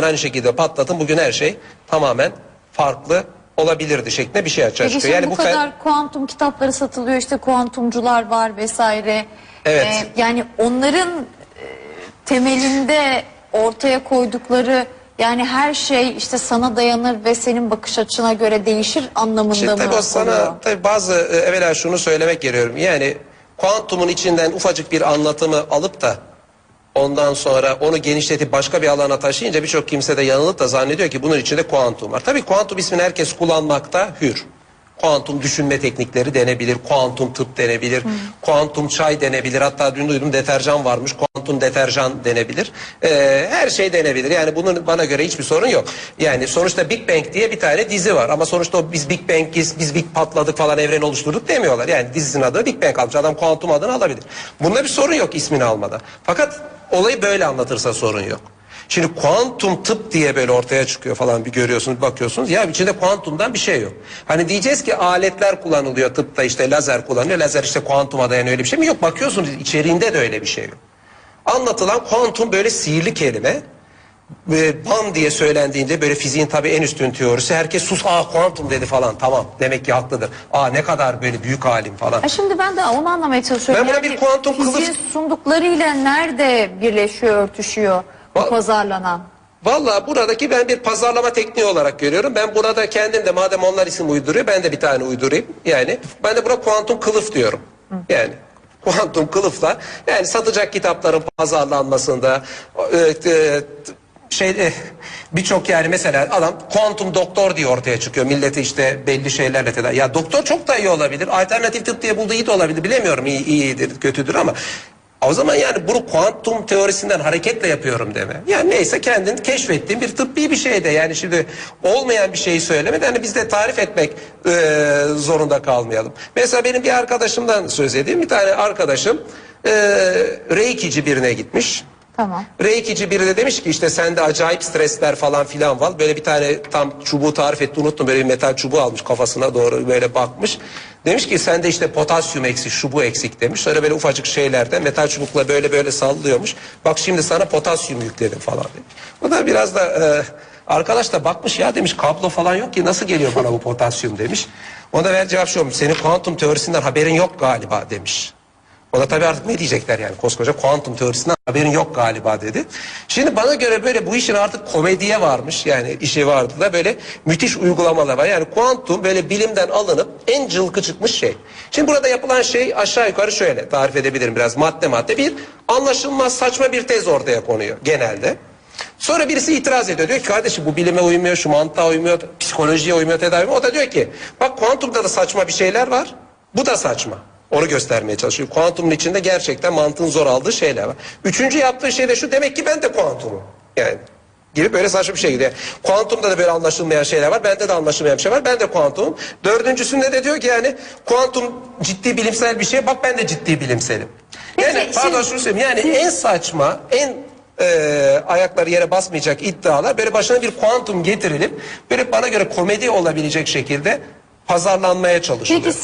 aynı şekilde patlatın bugün her şey tamamen farklı olabilirdi şeklinde bir şey açığa Peki çıkıyor. şimdi Yani bu kadar kuantum kitapları satılıyor işte kuantumcular var vesaire. Evet. Ee, yani onların e, temelinde ortaya koydukları yani her şey işte sana dayanır ve senin bakış açına göre değişir anlamında Şimdi mı tabii o sana oluyor? tabii bazı e, evvela şunu söylemek geliyorum. Yani kuantumun içinden ufacık bir anlatımı alıp da ondan sonra onu genişletip başka bir alana taşıyınca birçok kimse de yanılıp da zannediyor ki bunun içinde kuantum var. Tabii kuantum ismini herkes kullanmakta hür. Kuantum düşünme teknikleri denebilir, kuantum tıp denebilir, kuantum çay denebilir. Hatta dün duydum deterjan varmış, kuantum deterjan denebilir. Ee, her şey denebilir. Yani bunun bana göre hiçbir sorun yok. Yani sonuçta Big Bang diye bir tane dizi var. Ama sonuçta biz Big Bang'iz, biz Big patladık falan evren oluşturduk demiyorlar. Yani dizisinin adı Big Bang almış. Adam kuantum adını alabilir. Bunda bir sorun yok ismini almada. Fakat olayı böyle anlatırsa sorun yok. Şimdi kuantum tıp diye böyle ortaya çıkıyor falan bir görüyorsunuz bakıyorsunuz ya içinde kuantumdan bir şey yok. Hani diyeceğiz ki aletler kullanılıyor tıpta işte lazer kullanıyor lazer işte kuantuma dayanıyor öyle bir şey mi yok bakıyorsunuz içeriğinde de öyle bir şey yok. Anlatılan kuantum böyle sihirli kelime ve bam diye söylendiğinde böyle fiziğin tabii en üstün teorisi herkes sus aa kuantum dedi falan tamam demek ki haklıdır. Aa ne kadar böyle büyük alim falan. Ha şimdi ben de onu anlamaya çalışıyorum. Ben buna bir kuantum kılıf- fiziğin sunduklarıyla nerede birleşiyor, örtüşüyor bu pazarlanan? Valla buradaki ben bir pazarlama tekniği olarak görüyorum. Ben burada kendim de madem onlar isim uyduruyor ben de bir tane uydurayım. Yani ben de buna kuantum kılıf diyorum. Yani kuantum kılıfla yani satacak kitapların pazarlanmasında e, e, şey e, birçok yani mesela adam kuantum doktor diye ortaya çıkıyor. Milleti işte belli şeylerle tedavi. Ya doktor çok da iyi olabilir. Alternatif tıp diye bulduğu iyi de olabilir. Bilemiyorum iyi, iyidir kötüdür ama o zaman yani bunu kuantum teorisinden hareketle yapıyorum deme. Yani neyse kendin keşfettiğin bir tıbbi bir şey de yani şimdi olmayan bir şeyi söylemeden hani biz de tarif etmek e, zorunda kalmayalım. Mesela benim bir arkadaşımdan söz edeyim. Bir tane arkadaşım e, reikici birine gitmiş. Tamam. Reikici biri de demiş ki işte sende acayip stresler falan filan var. Böyle bir tane tam çubuğu tarif etti unuttum. Böyle bir metal çubuğu almış kafasına doğru böyle bakmış. Demiş ki sende işte potasyum eksik, şu bu eksik demiş. Sonra böyle ufacık şeylerden metal çubukla böyle böyle sallıyormuş. Bak şimdi sana potasyum yükledim falan demiş. O da biraz da e, arkadaş da bakmış ya demiş kablo falan yok ki nasıl geliyor bana bu potasyum demiş. O da ver cevap şu olmuş. Senin kuantum teorisinden haberin yok galiba demiş. O da tabii artık ne diyecekler yani koskoca kuantum teorisinden haberin yok galiba dedi. Şimdi bana göre böyle bu işin artık komediye varmış yani işi vardı da böyle müthiş uygulamalar var. Yani kuantum böyle bilimden alınıp en cılkı çıkmış şey. Şimdi burada yapılan şey aşağı yukarı şöyle tarif edebilirim biraz madde madde. Bir anlaşılmaz saçma bir tez ortaya konuyor genelde. Sonra birisi itiraz ediyor. Diyor ki kardeşim bu bilime uymuyor, şu mantığa uymuyor, psikolojiye uymuyor, tedavi O da diyor ki bak kuantumda da saçma bir şeyler var. Bu da saçma. Onu göstermeye çalışıyor. Kuantumun içinde gerçekten mantığın zor aldığı şeyler var. Üçüncü yaptığı şey de şu demek ki ben de kuantumum. Yani gibi böyle saçma bir şey gidiyor. Kuantumda da böyle anlaşılmayan şeyler var. Bende de anlaşılmayan bir şey var. Ben de kuantumum. Dördüncüsünde de diyor ki yani kuantum ciddi bilimsel bir şey. Bak ben de ciddi bilimselim. Yani Peki, pardon şimdi- şunu söyleyeyim. Yani en saçma, en e, ayakları yere basmayacak iddialar böyle başına bir kuantum getirilip böyle bana göre komedi olabilecek şekilde pazarlanmaya çalışılıyor. Peki siz